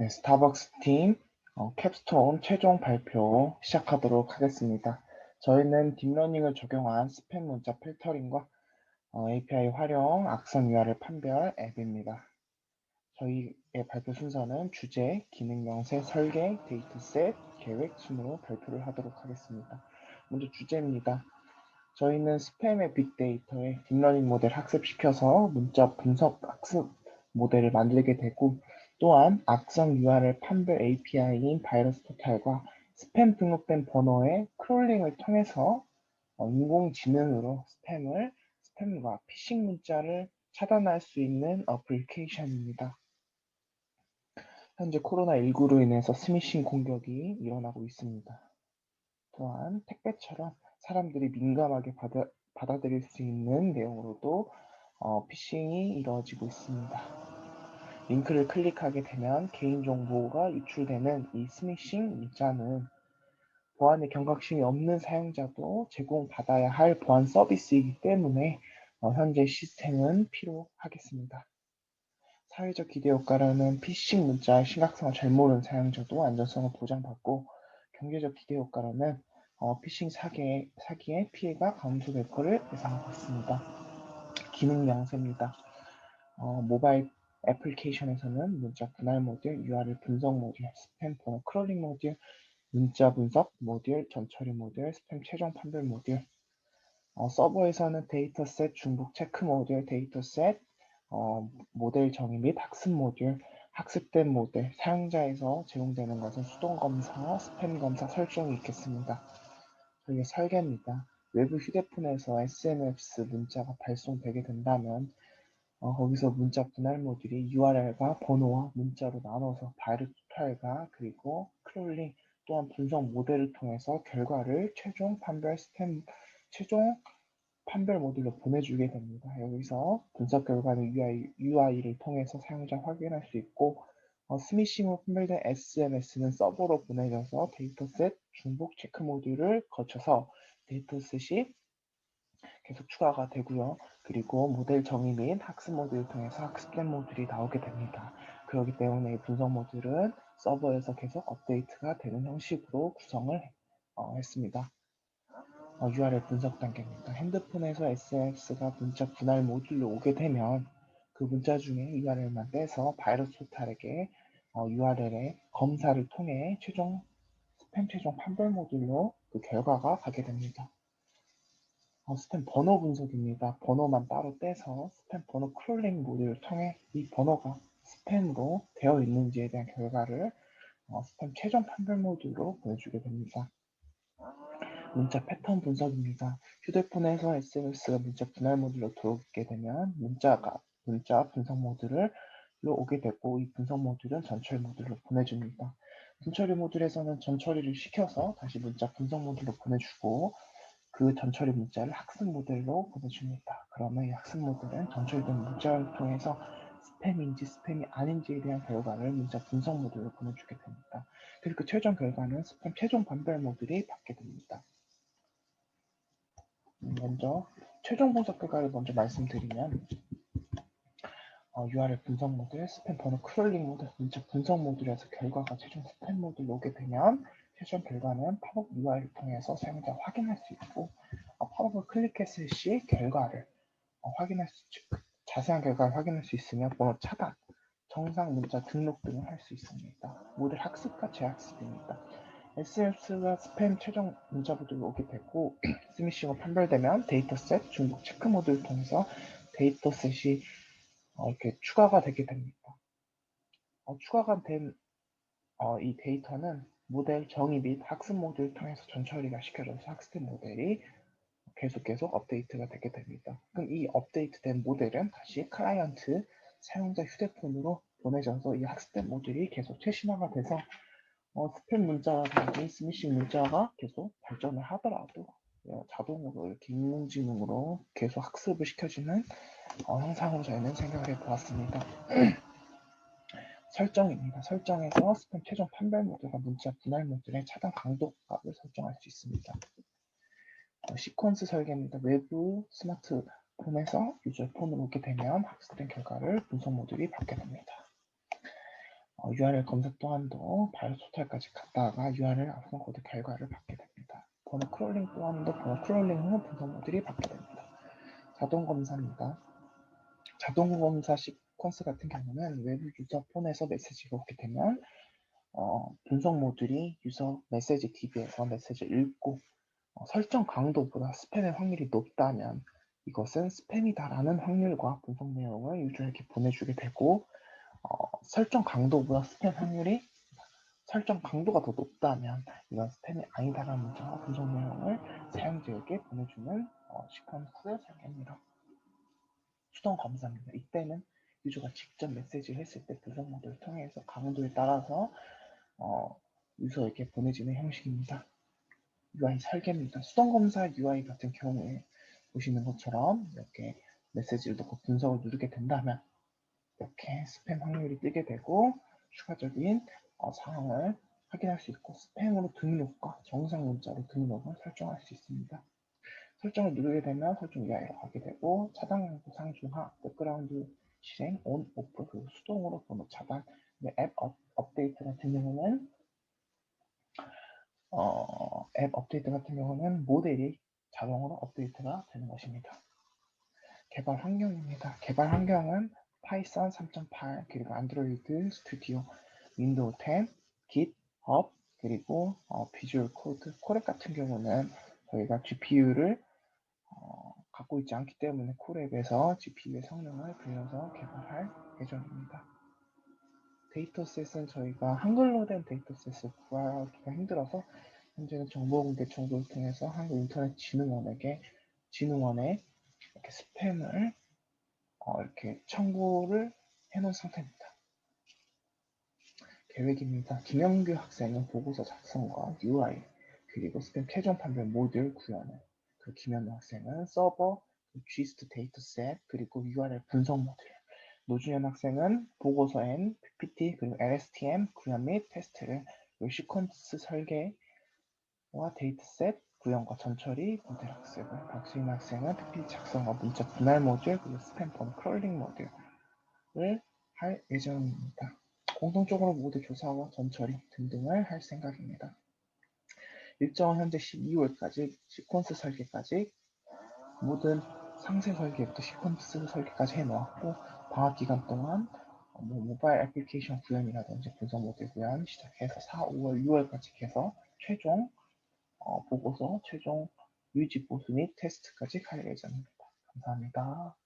네, 스타벅스 팀 어, 캡스톤 최종 발표 시작하도록 하겠습니다. 저희는 딥러닝을 적용한 스팸 문자 필터링과 어, API 활용, 악성 URL 판별 앱입니다. 저희의 발표 순서는 주제, 기능 명세, 설계, 데이터셋, 계획 순으로 발표를 하도록 하겠습니다. 먼저 주제입니다. 저희는 스팸의 빅데이터에 딥러닝 모델 학습시켜서 문자 분석 학습 모델을 만들게 되고 또한 악성 URL 판별 API인 바이러스 포탈과 스팸 등록된 번호의 크롤링을 통해서 어, 인공지능으로 스팸을 스팸과 피싱 문자를 차단할 수 있는 어플리케이션입니다. 현재 코로나19로 인해서 스미싱 공격이 일어나고 있습니다. 또한 택배처럼 사람들이 민감하게 받아, 받아들일 수 있는 내용으로도 어, 피싱이 이루어지고 있습니다. 링크를 클릭하게 되면 개인정보가 유출되는 이 스미싱 문자는 보안의 경각심이 없는 사용자도 제공받아야 할 보안 서비스이기 때문에 어, 현재 시스템은 필요하겠습니다. 사회적 기대 효과라는 피싱 문자의 심각성을 잘 모르는 사용자도 안전성을 보장받고 경제적 기대 효과라는 어, 피싱 사기의, 사기의 피해가 감소될 것을 예상하고 있습니다. 기능 명세입니다. 어, 모바일 애플리케이션에서는 문자 분할 모듈, URL 분석 모듈, 스팸 번호 크롤링 모듈, 문자 분석 모듈, 전처리 모듈, 스팸 최종 판별 모듈, 어, 서버에서는 데이터셋 중복 체크 모듈, 데이터셋 어, 모델 정의 및 학습 모듈, 학습된 모델, 사용자에서 제공되는 것은 수동 검사, 스팸 검사 설정이 있겠습니다. 저희의 설계입니다. 외부 휴대폰에서 SMS 문자가 발송되게 된다면 어, 거기서 문자 분할 모듈이 URL과 번호와 문자로 나눠서 파일과 그리고 크롤링 또한 분석 모델을 통해서 결과를 최종 판별 스템 최종 판별 모듈로 보내주게 됩니다. 여기서 분석 결과는 UI, UI를 통해서 사용자 확인할 수 있고 어, 스미싱으로 판별된 SMS는 서버로 보내져서 데이터셋 중복 체크 모듈을 거쳐서 데이터셋이 계속 추가가 되고요. 그리고 모델 정의 및 학습 모듈을 통해서 학습된 모듈이 나오게 됩니다. 그렇기 때문에 분석 모듈은 서버에서 계속 업데이트가 되는 형식으로 구성을 어, 했습니다. 어, URL 분석 단계입니다. 핸드폰에서 SX가 문자 분할 모듈로 오게 되면 그 문자 중에 URL만 떼서 바이러스 포탈에게 어, URL의 검사를 통해 최종 스팸 최종 판별 모듈로 그 결과가 가게 됩니다. 어, 스팸 번호 분석입니다. 번호만 따로 떼서 스팸 번호 크롤링 모듈을 통해 이 번호가 스팸으로 되어 있는지에 대한 결과를 어, 스팸 최종 판별 모듈로 보여주게 됩니다. 문자 패턴 분석입니다. 휴대폰에서 SMS가 문자 분할 모듈로 들어오게 되면 문자가 문자 분석 모듈로 오게 되고 이 분석 모듈은 전처리 모듈로 보내줍니다. 전처리 모듈에서는 전처리를 시켜서 다시 문자 분석 모듈로 보내주고 그 전처리 문자를 학습 모델로 보내줍니다. 그러면 이 학습 모델은 전처리된 문자를 통해서 스팸인지 스팸이 아닌지에 대한 결과를 문자 분석 모듈로 보내주게 됩니다. 그리고 그 최종 결과는 스팸 최종 판별 모듈이 받게 됩니다. 음, 먼저 최종 분석 결과를 먼저 말씀드리면 어, URL 분석 모듈, 스팸 번호 크롤링 모듈, 문자 분석 모듈에서 결과가 최종 스팸 모듈로 오게 되면 최종 결과는 팝업 UI를 통해서 사용자 확인할 수 있고 어, 팝업을 클릭했을 시 결과를 어, 확인할 수 자세한 결과를 확인할 수 있으며 번호 차단, 정상 문자 등록 등을 할 수 있습니다. 모델 학습과 재학습입니다. SLS가 스팸 최종 문자 모듈로 오게 되고 스미싱으로 판별되면 데이터셋 중복 체크 모듈을 통해서 데이터셋이 어, 이렇게 추가가 되게 됩니다. 어, 추가가 된이 어, 데이터는 모델 정의 및 학습 모듈을 통해서 전처리가 시켜져서 학습 모델이 계속 계속 업데이트가 되게 됩니다. 그럼 이 업데이트된 모델은 다시 클라이언트 사용자 휴대폰으로 보내져서 이 학습된 모듈이 계속 최신화가 돼서 어, 스팸 문자라든지 스미싱 문자가 계속 발전을 하더라도 어, 자동으로 이렇게 인공지능으로 계속 학습을 시켜주는 어, 형상으로 저희는 생각을 해보았습니다. 설정입니다. 설정에서 스팸 최종 판별 모듈과 문자 분할 모듈의 차단 강도 값을 설정할 수 있습니다. 어, 시퀀스 설계입니다. 외부 스마트폰에서 유저 폰으로 오게 되면 학습된 결과를 분석 모듈이 받게 됩니다. 어, URL 검색 또한도 바이오 토탈까지 갔다가 URL 악성 코드 결과를 받게 됩니다. 번호 크롤링 또한도 번호 크롤링 후 분석 모듈이 받게 됩니다. 자동 검사입니다. 자동 검사 시퀀스 같은 경우는 외부 유저 폰에서 메시지가 오게 되면 어, 분석 모듈이 유저 메시지 DB에서 메시지를 읽고 어, 설정 강도보다 스팸의 확률이 높다면 이것은 스팸이다라는 확률과 분석 내용을 유저에게 보내주게 되고 어, 설정 강도보다 스팸 확률이 설정 강도가 더 높다면 이건 스팸이 아니다라는 문자와 분석 내용을 사용자에게 보내주는 어, 시퀀스 설계입니다. 수동 검사입니다. 이때는 유저가 직접 메시지를 했을 때 분석 모드를 통해서 강도에 따라서 어, 유저에게 보내지는 형식입니다. UI 설계입니다. 수동 검사 UI 같은 경우에 보시는 것처럼 이렇게 메시지를 넣고 분석을 누르게 된다면 이렇게 스팸 확률이 뜨게 되고 추가적인 어, 상황을 확인할 수 있고 스팸으로 등록과 정상 문자로 등록을 설정할 수 있습니다. 설정을 누르게 되면 설정 UI로 가게 되고 차단 강도 상중하, 백그라운드 실행, 온, 오프, 그리고 수동으로 번호 차단, 앱 업, 업데이트 같은 경우는 어, 앱 업데이트 같은 경우는 모델이 자동으로 업데이트가 되는 것입니다. 개발 환경입니다. 개발 환경은 파이썬 3.8 그리고 안드로이드 스튜디오, 윈도우 10, GitHub 그리고 어, 비주얼 코드, 코렉 같은 경우는 저희가 GPU를 어, 갖고 있지 않기 때문에 코렉에서 GPU의 성능을 빌려서 개발할 예정입니다. 데이터셋은 저희가 한글로 된 데이터셋을 구하기가 힘들어서 현재는 정보공개 정도를 통해서 한국인터넷진흥원에게 진흥원에 이렇게 스팸을 어, 이렇게 청구를 해놓은 상태입니다. 계획입니다. 김영규 학생은 보고서 작성과 UI 그리고 스팸 최종 판별 모듈 구현을 그 김현우 학생은 서버, Gist 데이터셋 그리고 URL 분석 모듈 노준현 학생은 보고서 엔 PPT 그리고 LSTM 구현 및 테스트를 시퀀스 설계와 데이터셋 구현과 전처리 모델 학습을 박수인 학생은 PPT 작성과 문자 분할 모듈 그리고 스팸 번호 크롤링 모듈을 할 예정입니다. 공통적으로 모두 조사와 전처리 등등을 할 생각입니다. 일정은 현재 12월까지 시퀀스 설계까지 모든 상세 설계부터 시퀀스 설계까지 해놓았고 방학 기간 동안 뭐 모바일 애플리케이션 구현이라든지 분석 모델 구현 시작해서 4, 5월, 6월까지 해서 최종 어, 보고서, 최종 유지 보수 및 테스트까지 갈 예정입니다. 감사합니다.